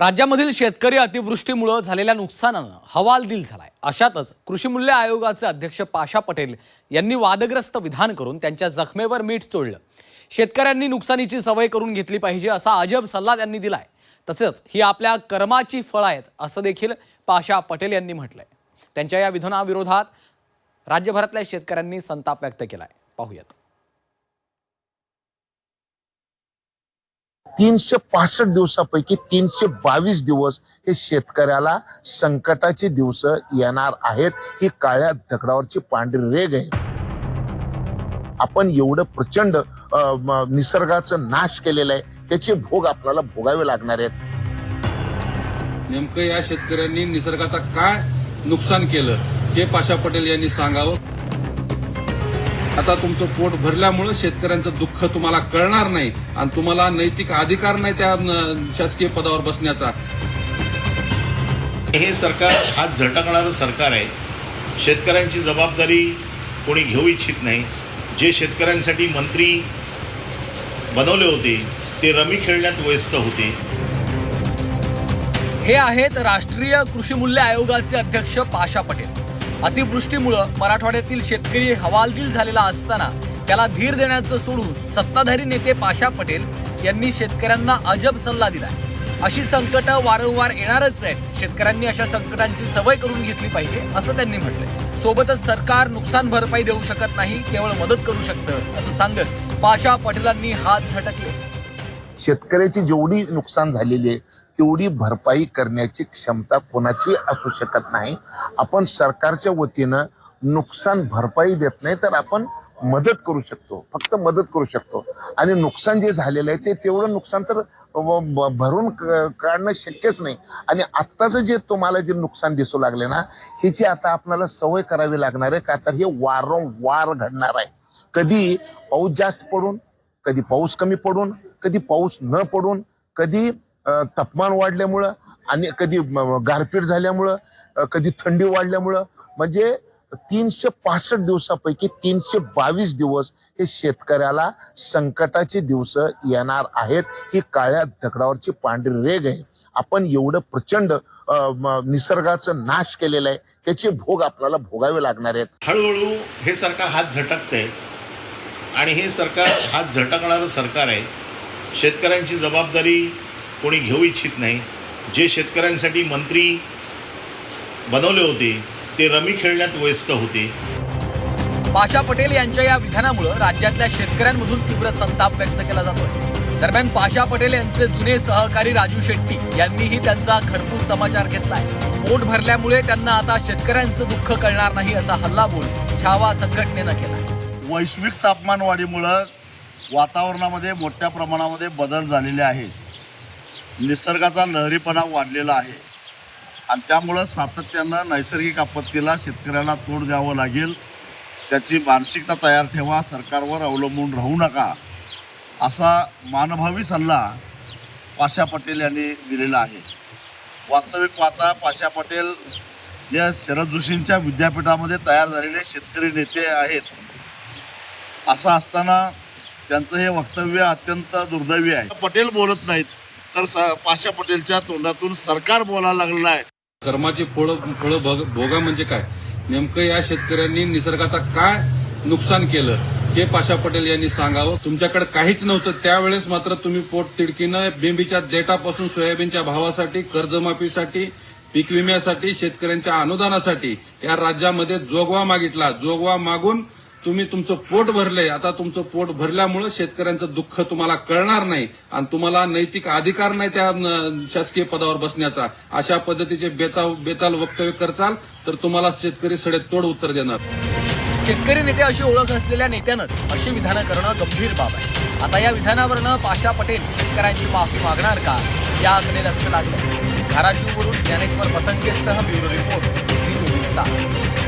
राज्यामधील शेतकरी अतिवृष्टीमुळं झालेल्या नुकसानानं हवालदिल झालाय. अशातच कृषी मूल्य आयोगाचे अध्यक्ष पाशा पटेल यांनी वादग्रस्त विधान करून त्यांच्या जखमेवर मीठ चोळलं. शेतकऱ्यांनी नुकसानीची सवय करून घेतली पाहिजे असा अजब सल्ला त्यांनी दिलाय. तसेच ही आपल्या कर्माची फळं आहेत असं देखील पाशा पटेल यांनी म्हटलंय. त्यांच्या या विधानाविरोधात राज्यभरातल्या शेतकऱ्यांनी संताप व्यक्त केलाय. पाहूयात. तीनशे पासष्ट दिवसापैकी तीनशे बावीस दिवस हे शेतकऱ्याला संकटाचे दिवस येणार आहेत. ही काळ्या दगडावरची पांढरी रेग आहे. आपण एवढं प्रचंड निसर्गाचं नाश केलेलं आहे. त्याचे भोग आपल्याला भोगावे लागणार आहेत. नेमकं या शेतकऱ्यांनी निसर्गाचा काय नुकसान केलं हे पाशा पटेल यांनी सांगावं. आता तुमचं पोट भरल्यामुळं शेतकऱ्यांचं दुःख तुम्हाला कळणार नाही आणि तुम्हाला नैतिक अधिकार नाही त्या शासकीय पदावर बसण्याचा. हे सरकार हात झटकणारं सरकार आहे. शेतकऱ्यांची जबाबदारी कोणी घेऊ इच्छित नाही. जे शेतकऱ्यांसाठी मंत्री बनवले होते ते रमी खेळण्यात व्यस्त होते. हे आहेत राष्ट्रीय कृषी मूल्य आयोगाचे अध्यक्ष पाशा पटेल. अतिवृष्टीमुळं मराठवाड्यातील शेतकरी हवालदिल झालेला असताना त्याला धीर देण्याचं सोडून सत्ताधारी नेते पाशा पटेल यांनी शेतकऱ्यांना अजब सल्ला दिलाय. अशी संकट वारंवार येणारच आहेत. शेतकऱ्यांनी अशा संकटांची सवय करून घेतली पाहिजे असं त्यांनी म्हटलंय. सोबतच सरकार नुकसान भरपाई देऊ शकत नाही केवळ मदत करू शकतं असं सांगत पाशा पटेलांनी हात झटकले. शेतकऱ्याची जेवढी नुकसान झालेली आहे तेवढी भरपाई करण्याची क्षमता कोणाची असू शकत नाही. आपण सरकारच्या वतीनं नुकसान भरपाई देत नाही तर आपण मदत करू शकतो. फक्त मदत करू शकतो. आणि नुकसान जे झालेलं आहे ते तेवढं नुकसान तर भरून काढणं शक्यच नाही. आणि आत्ताचं जे तुम्हाला जे नुकसान दिसू लागले ना ह्याची आता आपल्याला सवय करावी लागणार आहे का तर हे वारंवार घडणार आहे. कधी पाऊस जास्त पडून कधी पाऊस कमी पडून कधी पाऊस न पडून कधी तापमान वाढल्यामुळं आणि कधी गारपीट झाल्यामुळं कधी थंडी वाढल्यामुळं म्हणजे तीनशे पासष्ट दिवसापैकी तीनशे बावीस दिवस हे शेतकऱ्याला संकटाचे दिवस येणार आहेत. ही काळ्या दगडावरची पांढरी रेग आहे. आपण एवढं प्रचंड निसर्गाचं नाश केलेलं आहे. त्याचे भोग आपल्याला भोगावे लागणार आहेत. हळूहळू हे सरकार हात झटकतंय. आणि हे सरकार हात झटकणारं सरकार आहे. शेतकऱ्यांची जबाबदारी कोणी घेऊ इच्छित नाही. जे शेतकऱ्यांसाठी मंत्री बनवले होते ते रमी खेळण्यात व्यस्त होते. पाशा पटेल यांच्या या विधानामुळे राज्यातल्या शेतकऱ्यांमधून तीव्र संताप व्यक्त केला जातोय. दरम्यान पाशा पटेल यांचे जुने सहकारी राजू शेट्टी यांनीही त्यांचा खरपूस समाचार घेतलाय. पोट भरल्यामुळे त्यांना आता शेतकऱ्यांचं दुःख कळणार नाही असा हल्लाबोल छावा संघटनेनं केलाय. वैश्विक तापमानवाढीमुळं वातावरणामध्ये मोठ्या प्रमाणामध्ये बदल झालेले आहेत. निसर्गाचा लहरीपणा वाढलेला आहे. आणि त्यामुळं सातत्यानं नैसर्गिक आपत्तीला शेतकऱ्याला तोड द्यावं लागेल. त्याची मानसिकता तयार ठेवा सरकारवर अवलंबून राहू नका असा मानभावी सल्ला पाशा पटेल यांनी दिलेला आहे. वास्तविक पाहता पाशा पटेल या शरद जोशींच्या विद्यापीठामध्ये तयार झालेले शेतकरी नेते आहेत. असं असताना त्यांचं हे वक्तव्य अत्यंत दुर्दैवी आहे. पटेल बोलत नाहीत. तर पाशा पटेलच्या तोंडातून सरकार बोलायला लागलेलं आहे. कर्माची फळ फळ भोग भोगा म्हणजे काय? नेमकं या शेतकऱ्यांनी निसर्गाचा काय नुकसान केलं? हे पाशा पटेल यांनी सांगावं. तुमच्याकडे काहीच नव्हतं. त्यावेळेस मात्र तुम्ही पोट तिडकीनं बेंबीच्या देठापासून सोयाबीनच्या भावासाठी कर्जमाफीसाठी पीक विम्यासाठी शेतकऱ्यांच्या अनुदानासाठी या राज्यामध्ये जोगवा मागितला. जोगवा मागून तुम्ही तुमचं पोट भरलंय. आता तुमचं पोट भरल्यामुळं शेतकऱ्यांचं दुःख तुम्हाला कळणार नाही आणि तुम्हाला नैतिक अधिकार नाही त्या शासकीय पदावर बसण्याचा. अशा पद्धतीचे बेताल बेताल वक्तव्य करचाल तर तुम्हाला शेतकरी सडेत तोड उत्तर देणार. शेतकरी नेते अशी ओळख असलेल्या नेत्यानंच अशी विधानं करणं गंभीर बाब आहे. आता या विधानावरनं पाशा पटेल शेतकऱ्यांची माफी मागणार का? याकडे लक्ष लागलं. धाराशिववरून ज्ञानेश्वर पतंगेसह ब्युरो रिपोर्ट झी चोवीस तास.